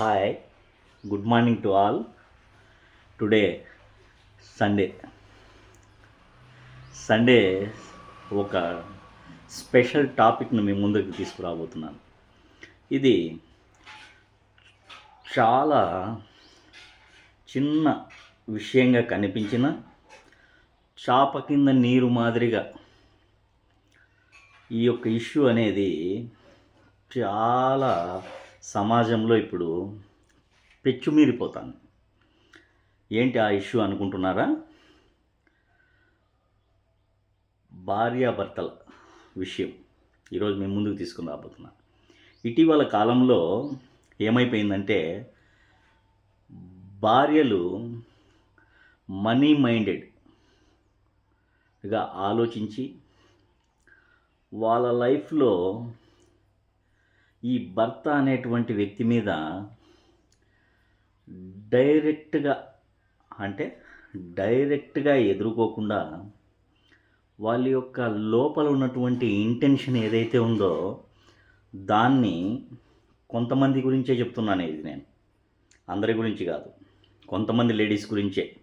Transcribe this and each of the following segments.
Hi good morning to all today Sunday Sunday ఒక special టాపిక్ను మీ ముందుకు తీసుకురాబోతున్నాను. ఇది చాలా చిన్న విషయంగా కనిపించిన చాప కింద నీరు మాదిరిగా ఈ యొక్క ఇష్యూ అనేది చాలా సమాజంలో ఇప్పుడు పెచ్చుమీరిపోతాను. ఏంటి ఆ ఇష్యూ అనుకుంటున్నారా? భార్యాభర్తల విషయం. ఈరోజు మేము ముందుకు తీసుకుని రాబోతున్నా. ఇటీవల కాలంలో ఏమైపోయిందంటే భార్యలు మనీ మైండెడ్గా ఆలోచించి వాళ్ళ లైఫ్లో ఈ భర్త అనేటువంటి వ్యక్తి మీద డైరెక్ట్గా అంటే డైరెక్ట్గా ఎదుర్కోకుండా వాళ్ళ యొక్క లోపల ఉన్నటువంటి ఇంటెన్షన్ ఏదైతే ఉందో దాన్ని కొంతమంది గురించే చెప్తున్నాను ఇది నేను. అందరి గురించి కాదు. కొంతమంది లేడీస్ గురించే.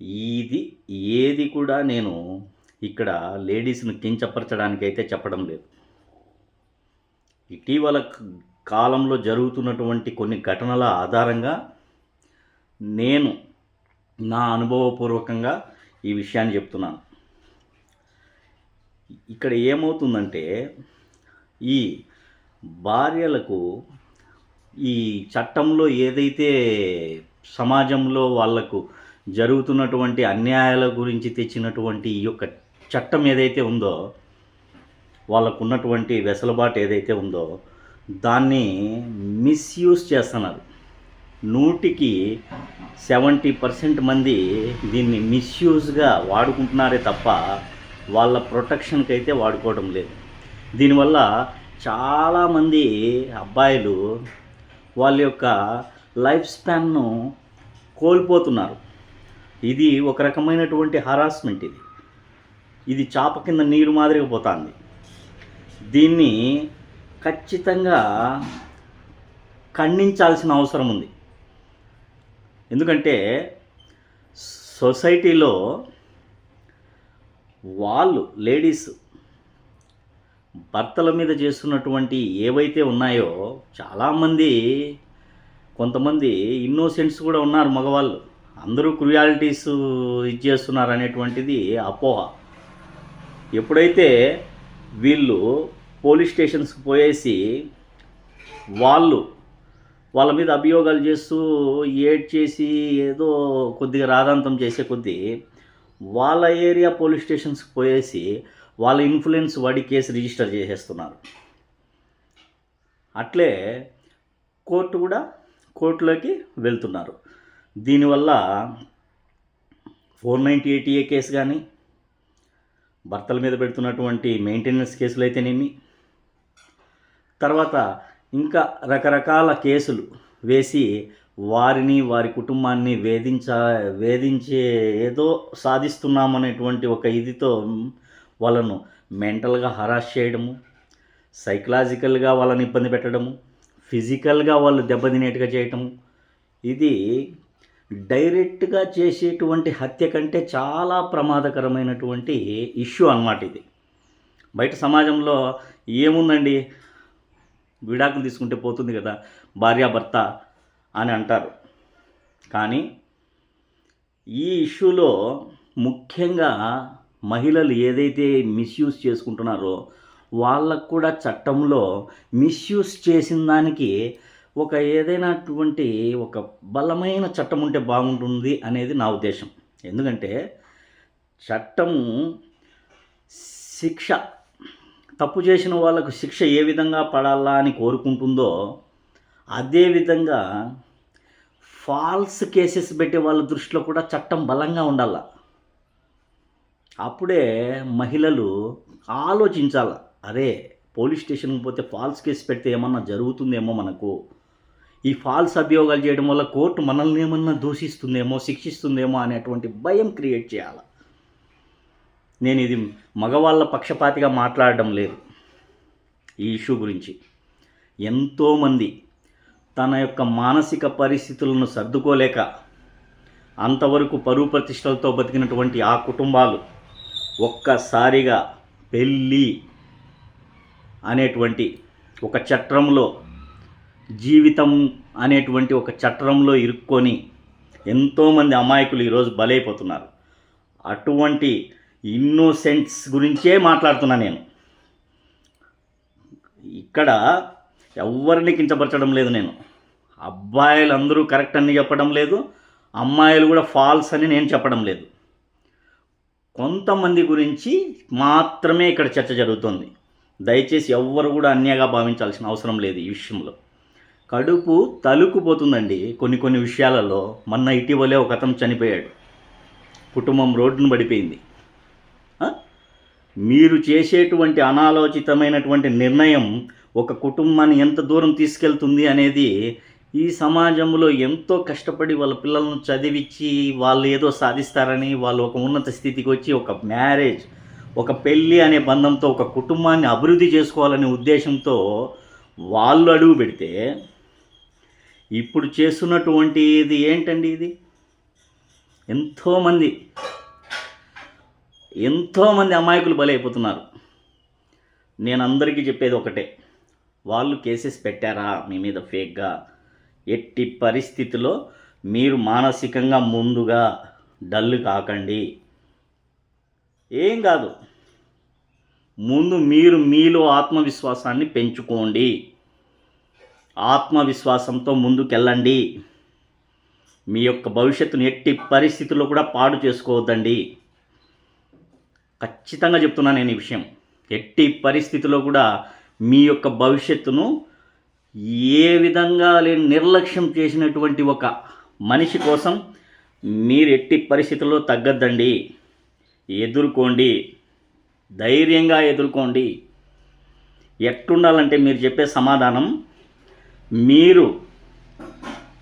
ఇది ఏది కూడా నేను ఇక్కడ లేడీస్ను కించపరచడానికైతే అయితే చెప్పడం లేదు. ఇటీవల కాలంలో జరుగుతున్నటువంటి కొన్ని ఘటనల ఆధారంగా నేను నా అనుభవపూర్వకంగా ఈ విషయాన్ని చెప్తున్నాను. ఇక్కడ ఏమవుతుందంటే ఈ భార్యలకు ఈ చట్టంలో ఏదైతే సమాజంలో వాళ్ళకు జరుగుతున్నటువంటి అన్యాయాల గురించి తెచ్చినటువంటి ఈ యొక్క చట్టం ఏదైతే ఉందో వాళ్ళకు ఉన్నటువంటి వెసులుబాటు ఏదైతే ఉందో దాన్ని మిస్యూజ్ చేస్తున్నారు. నూటికి సెవెంటీ పర్సెంట్ మంది దీన్ని మిస్యూజ్గా వాడుకుంటున్నారే తప్ప వాళ్ళ ప్రొటెక్షన్కి అయితే వాడుకోవడం లేదు. దీనివల్ల చాలామంది అబ్బాయిలు వాళ్ళ యొక్క లైఫ్ స్పాన్ను కోల్పోతున్నారు. ఇది ఒక రకమైనటువంటి హరాస్మెంట్ ఇది. ఇది చాప కింద నీరు మాదిరిగా పోతుంది. దీన్ని ఖచ్చితంగా ఖండించాల్సిన అవసరం ఉంది. ఎందుకంటే సొసైటీలో వాళ్ళు లేడీస్ భర్తల మీద చేస్తున్నటువంటి ఏవైతే ఉన్నాయో చాలామంది కొంతమంది ఇన్నోసెంట్స్ కూడా ఉన్నారు మగవాళ్ళు. అందరూ క్రుయాలిటీస్ ఇది చేస్తున్నారు అనేటువంటిది అపోహ. ఎప్పుడైతే వీళ్ళు పోలీస్ స్టేషన్స్కి పోయేసి వాళ్ళు వాళ్ళ మీద అభియోగాలు చేస్తూ ఏడ్ చేసి ఏదో కొద్దిగా రాధాంతం చేసే కొద్దీ వాళ్ళ ఏరియా పోలీస్ స్టేషన్స్కి పోయేసి వాళ్ళ ఇన్ఫ్లుయెన్స్ వాడి కేసు రిజిస్టర్ చేసేస్తున్నారు. అట్లే కోర్టు కూడా కోర్టులోకి వెళ్తున్నారు. దీనివల్ల four ninety eight A case కానీ భర్తల మీద పెడుతున్నటువంటి మెయింటెనెన్స్ కేసులు అయితేనేమి తర్వాత ఇంకా రకరకాల కేసులు వేసి వారిని వారి కుటుంబాన్ని వేధించ వేధించే ఏదో సాధిస్తున్నామనేటువంటి ఒక ఇదితో వాళ్ళను మెంటల్గా హరాస్ చేయడము సైకలాజికల్గా వాళ్ళని ఇబ్బంది పెట్టడము ఫిజికల్గా వాళ్ళు దెబ్బతినేట్టుగా చేయటము ఇది డైరెక్ట్గా చేసేటువంటి హత్య కంటే చాలా ప్రమాదకరమైనటువంటి ఇష్యూ అన్నమాట ఇది. బయట సమాజంలో ఏముందండి? విడాకులు తీసుకుంటే పోతుంది కదా భార్యాభర్త అని అంటారు. కానీ ఈ ఇష్యూలో ముఖ్యంగా మహిళలు ఏదైతే మిస్యూజ్ చేసుకుంటున్నారో వాళ్ళకు కూడా చట్టంలో మిస్యూజ్ చేసిన దానికి ఒక ఏదైనటువంటి ఒక బలమైన చట్టం ఉంటే బాగుంటుంది అనేది నా ఉద్దేశం. ఎందుకంటే చట్టము శిక్ష తప్పు చేసిన వాళ్ళకు శిక్ష ఏ విధంగా పడాలా అని కోరుకుంటుందో అదేవిధంగా ఫాల్స్ కేసెస్ పెట్టే వాళ్ళ దృష్టిలో కూడా చట్టం బలంగా ఉండాల. అప్పుడే మహిళలు ఆలోచించాల అరే పోలీస్ స్టేషన్కి పోతే ఫాల్స్ కేసు పెడితే ఏమన్నా జరుగుతుందేమో మనకు. ఈ ఫాల్స్ అభియోగాలు చేయడం వల్ల కోర్టు మనల్ని ఏమన్నా దూషిస్తుందేమో శిక్షిస్తుందేమో అనేటువంటి భయం క్రియేట్ చేయాలి. నేను ఇది మగవాళ్ళ పక్షపాతిగా మాట్లాడడం లేదు ఈ ఇష్యూ గురించి. ఎంతోమంది తన యొక్క మానసిక పరిస్థితులను సర్దుకోలేక అంతవరకు పరువు ప్రతిష్టలతో బతికినటువంటి ఆ కుటుంబాలు ఒక్కసారిగా పెళ్ళి అనేటువంటి ఒక చట్రంలో జీవితం అనేటువంటి ఒక చట్రంలో ఇరుక్కొని ఎంతోమంది అమాయకులు ఈరోజు బలైపోతున్నారు. అటువంటి ఇన్నోసెంట్స్ గురించే మాట్లాడుతున్నా నేను. ఇక్కడ ఎవరిని కించపరచడం లేదు నేను. అబ్బాయిలు అందరూ కరెక్ట్ అని చెప్పడం లేదు అమ్మాయిలు కూడా ఫాల్స్ అని నేను చెప్పడం లేదు. కొంతమంది గురించి మాత్రమే ఇక్కడ చర్చ జరుగుతుంది. దయచేసి ఎవ్వరు కూడా అన్యాగా భావించాల్సిన అవసరం లేదు ఈ విషయంలో. కడుపు తలుకుపోతుందండి కొన్ని కొన్ని విషయాలలో. మొన్న ఇటీవలే ఒక అతను చనిపోయాడు. కుటుంబం రోడ్డును పడిపోయింది. మీరు చేసేటువంటి అనాలోచితమైనటువంటి నిర్ణయం ఒక కుటుంబాన్ని ఎంత దూరం తీసుకెళ్తుంది అనేది ఈ సమాజంలో ఎంతో కష్టపడి వాళ్ళ పిల్లలను చదివించి వాళ్ళు ఏదో సాధిస్తారని వాళ్ళు ఒక ఉన్నత స్థితికి వచ్చి ఒక మ్యారేజ్ ఒక పెళ్ళి అనే బంధంతో ఒక కుటుంబాన్ని అభివృద్ధి చేసుకోవాలనే ఉద్దేశంతో వాళ్ళు అడుగు పెడితే ఇప్పుడు చేస్తున్నటువంటి ఇది ఏంటండి ఇది? ఎంతోమంది ఎంతోమంది అమాయకులు బలైపోతున్నారు. నేను అందరికీ చెప్పేది ఒకటే వాళ్ళు కేసెస్ పెట్టారా మీ మీద ఫేక్గా? ఎట్టి పరిస్థితిలో మీరు మానసికంగా ముందుగా డల్ కాకండి. ఏం కాదు ముందు మీరు మీలో ఆత్మవిశ్వాసాన్ని పెంచుకోండి. ఆత్మవిశ్వాసంతో ముందుకెళ్ళండి. మీ యొక్క భవిష్యత్తును ఎట్టి పరిస్థితుల్లో కూడా పాడు చేసుకోవద్దండి. ఖచ్చితంగా చెప్తున్నాను నేను ఈ విషయం. ఎట్టి పరిస్థితిలో కూడా మీ యొక్క భవిష్యత్తును ఏ విధంగా లేని నిర్లక్ష్యం చేసినటువంటి ఒక మనిషి కోసం మీరు ఎట్టి పరిస్థితుల్లో తగ్గద్దండి. ఎదుర్కోండి. ధైర్యంగా ఎదుర్కోండి. ఎట్లుండాలంటే మీరు చెప్పే సమాధానం మీరు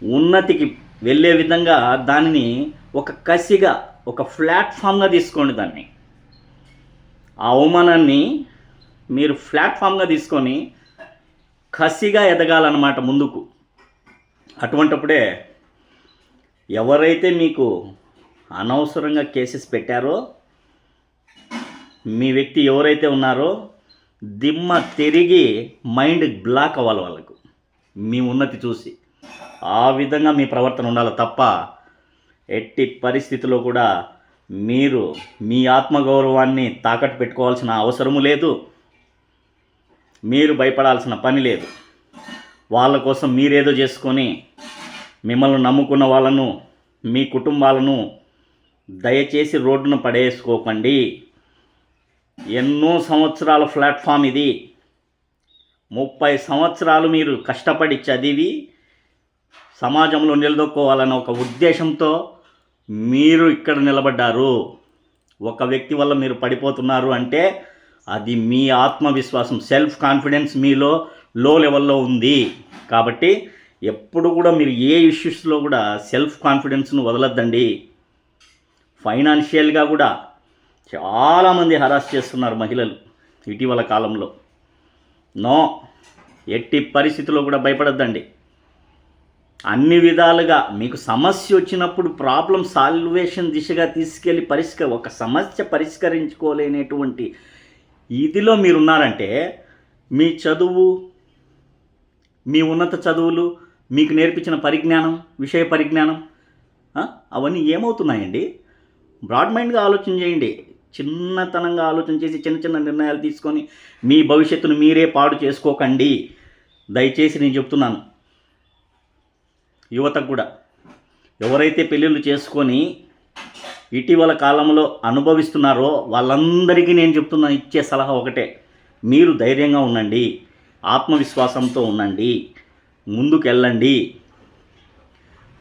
ఉన్నతికి వెళ్ళే విధంగా దానిని ఒక కసిగా ఒక ప్లాట్ఫామ్గా తీసుకోండి దాన్ని. ఆ అవమానాన్ని మీరు ప్లాట్ఫామ్గా తీసుకొని కసిగా ఎదగాలన్నమాట ముందుకు. అటువంటప్పుడే ఎవరైతే మీకు అనవసరంగా కేసెస్ పెట్టారో మీ వ్యక్తి ఎవరైతే ఉన్నారో దిమ్మ తిరిగి మైండ్ బ్లాక్ అవ్వాలి వాళ్ళకు. మీ ఉన్నతి చూసి ఆ విధంగా మీ ప్రవర్తన ఉండాలి తప్ప ఎట్టి పరిస్థితిలో కూడా మీరు మీ ఆత్మగౌరవాన్ని తాకట్టు పెట్టుకోవాల్సిన అవసరము లేదు. మీరు భయపడాల్సిన పని లేదు. వాళ్ళ కోసం మీరేదో చేసుకొని మిమ్మల్ని నమ్ముకున్న వాళ్ళను మీ కుటుంబాలను దయచేసి రోడ్డున పడేసుకోకండి. ఎన్నో సంవత్సరాల ప్లాట్ఫామ్ ఇది. ముప్పై సంవత్సరాలు మీరు కష్టపడి చదివి సమాజంలో నిలదొక్కోవాలన్న ఒక ఉద్దేశంతో మీరు ఇక్కడ నిలబడ్డారు. ఒక వ్యక్తి వల్ల మీరు పడిపోతున్నారు అంటే అది మీ ఆత్మవిశ్వాసం సెల్ఫ్ కాన్ఫిడెన్స్ మీలో లో లెవెల్లో ఉంది. కాబట్టి ఎప్పుడు కూడా మీరు ఏ ఇష్యూస్లో కూడా సెల్ఫ్ కాన్ఫిడెన్స్ను వదలొద్దండి. ఫైనాన్షియల్గా కూడా చాలామంది హరాస్ చేస్తున్నారు మహిళలు ఇటీవల కాలంలో. నో. ఎట్టి పరిస్థితుల్లో కూడా భయపడద్దండి. అన్ని విధాలుగా మీకు సమస్య వచ్చినప్పుడు ప్రాబ్లం సాల్వేషన్ దిశగా తీసుకెళ్ళి పరిష్క ఒక సమస్య పరిష్కరించుకోలేనటువంటి ఇదిలో మీరున్నారంటే మీ చదువు మీ ఉన్నత చదువులు మీకు నేర్పించిన పరిజ్ఞానం విషయ పరిజ్ఞానం అవన్నీ ఏమవుతున్నాయండి? బ్రాడ్ మైండ్గా ఆలోచన చేయండి. చిన్నతనంగా ఆలోచన చేసి చిన్న చిన్న నిర్ణయాలు తీసుకొని మీ భవిష్యత్తును మీరే పాడు చేసుకోకండి. దయచేసి నేను చెప్తున్నాను. యువతకు కూడా ఎవరైతే పెళ్ళిళ్ళు చేసుకొని ఇటీవల కాలంలో అనుభవిస్తున్నారో వాళ్ళందరికీ నేను చెప్తున్నాను ఇచ్చే సలహా ఒకటే. మీరు ధైర్యంగా ఉండండి. ఆత్మవిశ్వాసంతో ఉండండి. ముందుకెళ్ళండి.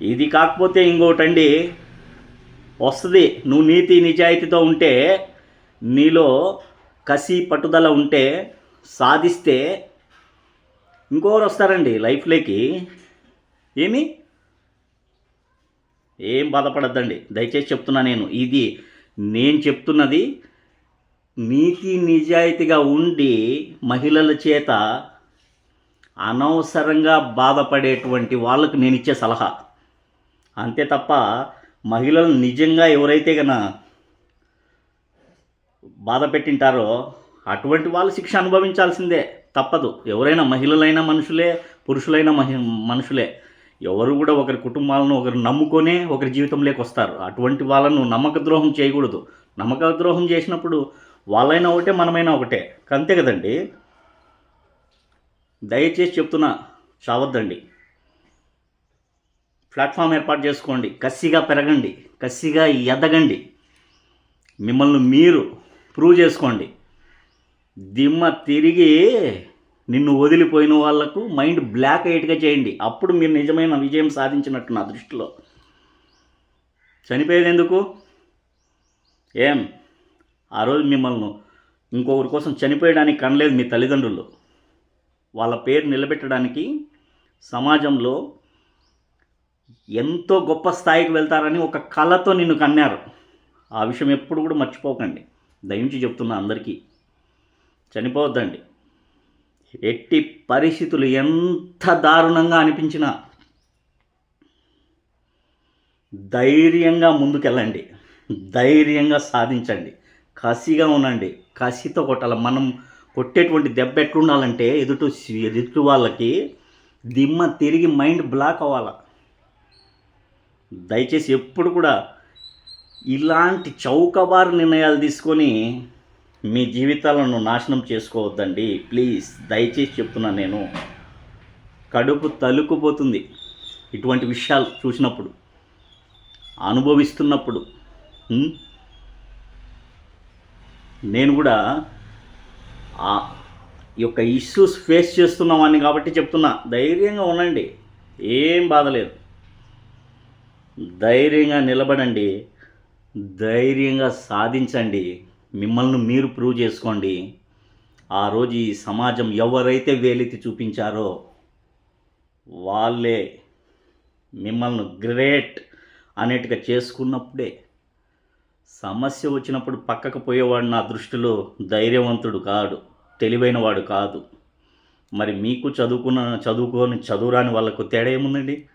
ఇది కాకపోతే ఇంకోటండి వస్తుంది. నువ్వు నీతి నిజాయితీతో ఉంటే నీలో కసి పట్టుదల ఉంటే సాధిస్తే ఇంకోరు వస్తారండి లైఫ్లోకి. ఏమి? ఏం బాధపడద్దండి. దయచేసి చెప్తున్నా నేను. ఇది నేను చెప్తున్నది నీతి నిజాయితీగా ఉండి మహిళల చేత అనవసరంగా బాధపడేటువంటి వాళ్ళకు నేను ఇచ్చే సలహా. అంతే తప్ప మహిళలు నిజంగా ఎవరైతే గన బాధ పెట్టింటారో అటువంటి వాళ్ళు శిక్ష అనుభవించాల్సిందే. తప్పదు. ఎవరైనా మహిళలైనా మనుషులే పురుషులైన మహి మనుషులే. ఎవరు కూడా ఒకరి కుటుంబాలను ఒకరు నమ్ముకొనే ఒకరి జీవితంలోకి వస్తారు. అటువంటి వాళ్ళను నమ్మక ద్రోహం చేయకూడదు. నమ్మక ద్రోహం చేసినప్పుడు వాళ్ళైనా ఒకటే మనమైనా ఒకటే. అంతే కదండి? దయచేసి చెప్తున్నా చావద్దండి. ప్లాట్ఫామ్ ఏర్పాటు చేసుకోండి. కసిగా పెరగండి. కసిగా ఎదగండి. మిమ్మల్ని మీరు ప్రూవ్ చేసుకోండి. దిమ్మ తిరిగి నిన్ను వదిలిపోయిన వాళ్ళకు మైండ్ బ్లాక్ ఎయిట్గా చేయండి. అప్పుడు మీరు నిజమైన విజయం సాధించినట్టు నా దృష్టిలో. చనిపోయేది ఎందుకు? ఏం? ఆ రోజు మిమ్మల్ని ఇంకొకరి కోసం చనిపోయడానికి కనలేదు మీ తల్లిదండ్రులు. వాళ్ళ పేరు నిలబెట్టడానికి సమాజంలో ఎంతో గొప్ప స్థాయికి వెళ్తారని ఒక కళతో నిన్ను కన్నారు. ఆ విషయం ఎప్పుడు కూడా మర్చిపోకండి. దయించి చెప్తున్నా అందరికీ. చనిపోవద్దండి. ఎట్టి పరిస్థితులు ఎంత దారుణంగా అనిపించినా ధైర్యంగా ముందుకెళ్ళండి. ధైర్యంగా సాధించండి. కసిగా ఉండండి. కసితో కొట్టాలి. మనం కొట్టేటువంటి దెబ్బ ఎట్లుండాలంటే ఎదుటి ఎదుటి వాళ్ళకి దిమ్మ తిరిగి మైండ్ బ్లాక్ అవ్వాలి. దయచేసి ఎప్పుడు కూడా ఇలాంటి చౌకబారు నిర్ణయాలు తీసుకొని మీ జీవితాలను నాశనం చేసుకోవద్దండి. ప్లీజ్ దయచేసి చెప్తున్నాను నేను. కడుపు తలుకుపోతుంది ఇటువంటి విషయాలు చూసినప్పుడు అనుభవిస్తున్నప్పుడు. నేను కూడా ఆ యొక్క ఇష్యూస్ ఫేస్ చేస్తున్నామని కాబట్టి చెప్తున్నా. ధైర్యంగా ఉండండి. ఏం బాధలేదు ధైర్యంగా నిలబడండి. ధైర్యంగా సాధించండి. మిమ్మల్ని మీరు ప్రూవ్ చేసుకోండి. ఆ రోజు ఈ సమాజం ఎవరైతే వేలెత్తి చూపించారో వాళ్ళే మిమ్మల్ని గ్రేట్ అనేట్టుగా చేసుకున్నప్పుడే సమస్య వచ్చినప్పుడు పక్కకు పోయేవాడు నా దృష్టిలో ధైర్యవంతుడు కాడు తెలివైనవాడు కాదు. మరి మీకు చదువుకున్న చదువుకొని చదువురాని వాళ్ళకు తేడా ఏముందండి?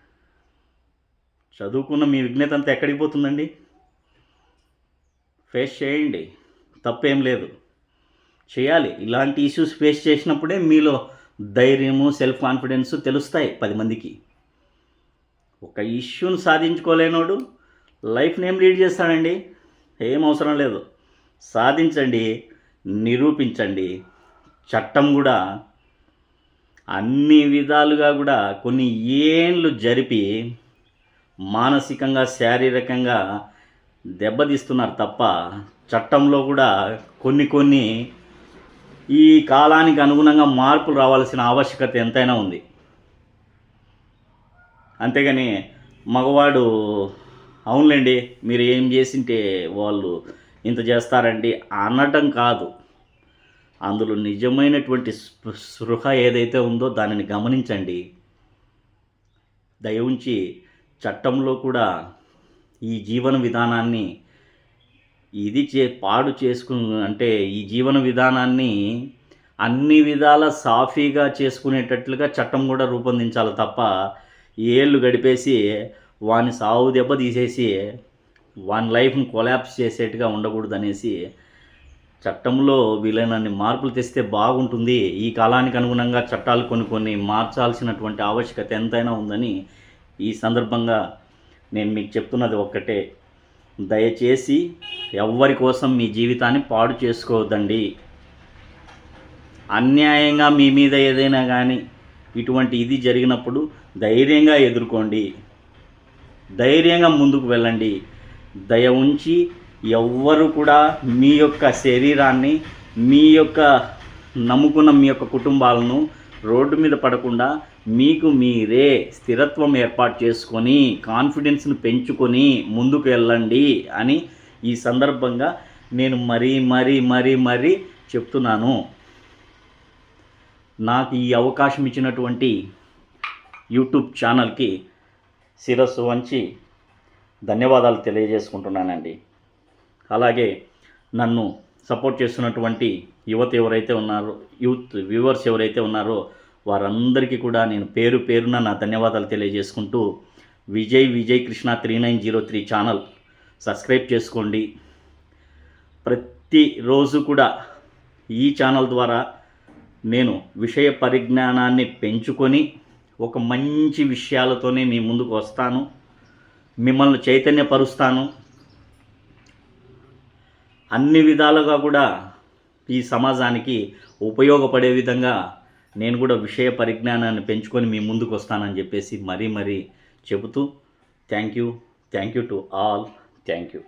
చదువుకున్న మీ విజ్ఞత అంతా ఎక్కడికి పోతుందండి? ఫేస్ చేయండి. తప్పేం లేదు. చేయాలి. ఇలాంటి ఇష్యూస్ ఫేస్ చేసినప్పుడే మీలో ధైర్యము సెల్ఫ్ కాన్ఫిడెన్స్ తెలుస్తాయి పది మందికి. ఒక ఇష్యూని సాధించుకోలేనోడు లైఫ్ని ఏం లీడ్ చేస్తాడండి? ఏం అవసరం లేదు. సాధించండి. నిరూపించండి. చట్టం కూడా అన్ని విధాలుగా కూడా కొన్ని ఏండ్లు జరిపి మానసికంగా శారీరకంగా దెబ్బతీస్తున్నారు తప్ప చట్టంలో కూడా కొన్ని కొన్ని ఈ కాలానికి అనుగుణంగా మార్పులు రావాల్సిన ఆవశ్యకత ఎంతైనా ఉంది. అంతేగాని మగవాడు అవునులేండి మీరు ఏం చేసింటే వాళ్ళు ఇంత చేస్తారండి అనటం కాదు. అందులో నిజమైనటువంటి స్పృహ ఏదైతే ఉందో దానిని గమనించండి. దయ ఉంచి చట్టంలో కూడా ఈ జీవన విధానాన్ని ఇది చే పాడు చేసుకు అంటే ఈ జీవన విధానాన్ని అన్ని విధాల సాఫీగా చేసుకునేటట్లుగా చట్టం కూడా రూపొందించాలి తప్ప ఏళ్ళు గడిపేసి వాని సావు దెబ్బ తీసేసి వాని లైఫ్ని కొలాప్స్ చేసేట్టుగా ఉండకూడదు అనేసి చట్టంలో వీలైనన్ని మార్పులు తెస్తే బాగుంటుంది. ఈ కాలానికి అనుగుణంగా చట్టాలు కొన్ని కొన్ని మార్చాల్సినటువంటి ఆవశ్యకత ఎంతైనా ఉందని ఈ సందర్భంగా నేను మీకు చెప్తున్నది ఒక్కటే. దయచేసి ఎవ్వరి కోసం మీ జీవితాన్ని పాడు చేసుకోవద్దండి. అన్యాయంగా మీ మీద ఏదైనా కానీ ఇటువంటి ఇది జరిగినప్పుడు ధైర్యంగా ఎదుర్కోండి. ధైర్యంగా ముందుకు వెళ్ళండి. దయ ఉంచి ఎవ్వరు కూడా మీ యొక్క శరీరాన్ని మీ యొక్క నమ్ముకున్న మీ యొక్క కుటుంబాలను రోడ్డు మీద పడకుండా మీకు మీరే స్థిరత్వం ఏర్పాటు చేసుకొని కాన్ఫిడెన్స్ను పెంచుకొని ముందుకు వెళ్ళండి అని ఈ సందర్భంగా నేను మరీ మరీ మరీ మరీ చెప్తున్నాను. నాకు ఈ అవకాశం ఇచ్చినటువంటి యూట్యూబ్ ఛానల్కి శిరస్సు వంచి ధన్యవాదాలు తెలియజేసుకుంటున్నానండి. అలాగే నన్ను సపోర్ట్ చేస్తున్నటువంటి యువత ఎవరైతే ఉన్నారో యూత్ వ్యూవర్స్ ఎవరైతే ఉన్నారో వారందరికీ కూడా నేను పేరు పేరున నా ధన్యవాదాలు తెలియజేసుకుంటూ Vijay Vijay Krishna three nine zero three channel subscribe చేసుకోండి. ప్రతిరోజు కూడా ఈ ఛానల్ ద్వారా నేను విషయ పరిజ్ఞానాన్ని పెంచుకొని ఒక మంచి విషయాలతోనే మీ ముందుకు వస్తాను. మిమ్మల్ని చైతన్యపరుస్తాను. అన్ని విధాలుగా కూడా ఈ సమాజానికి ఉపయోగపడే విధంగా నేను కూడా విషయ పరిజ్ఞానాన్ని పెంచుకొని మీ ముందుకు వస్తానని చెప్పేసి మరీ మరీ చెబుతూ thank you thank you to all thank you.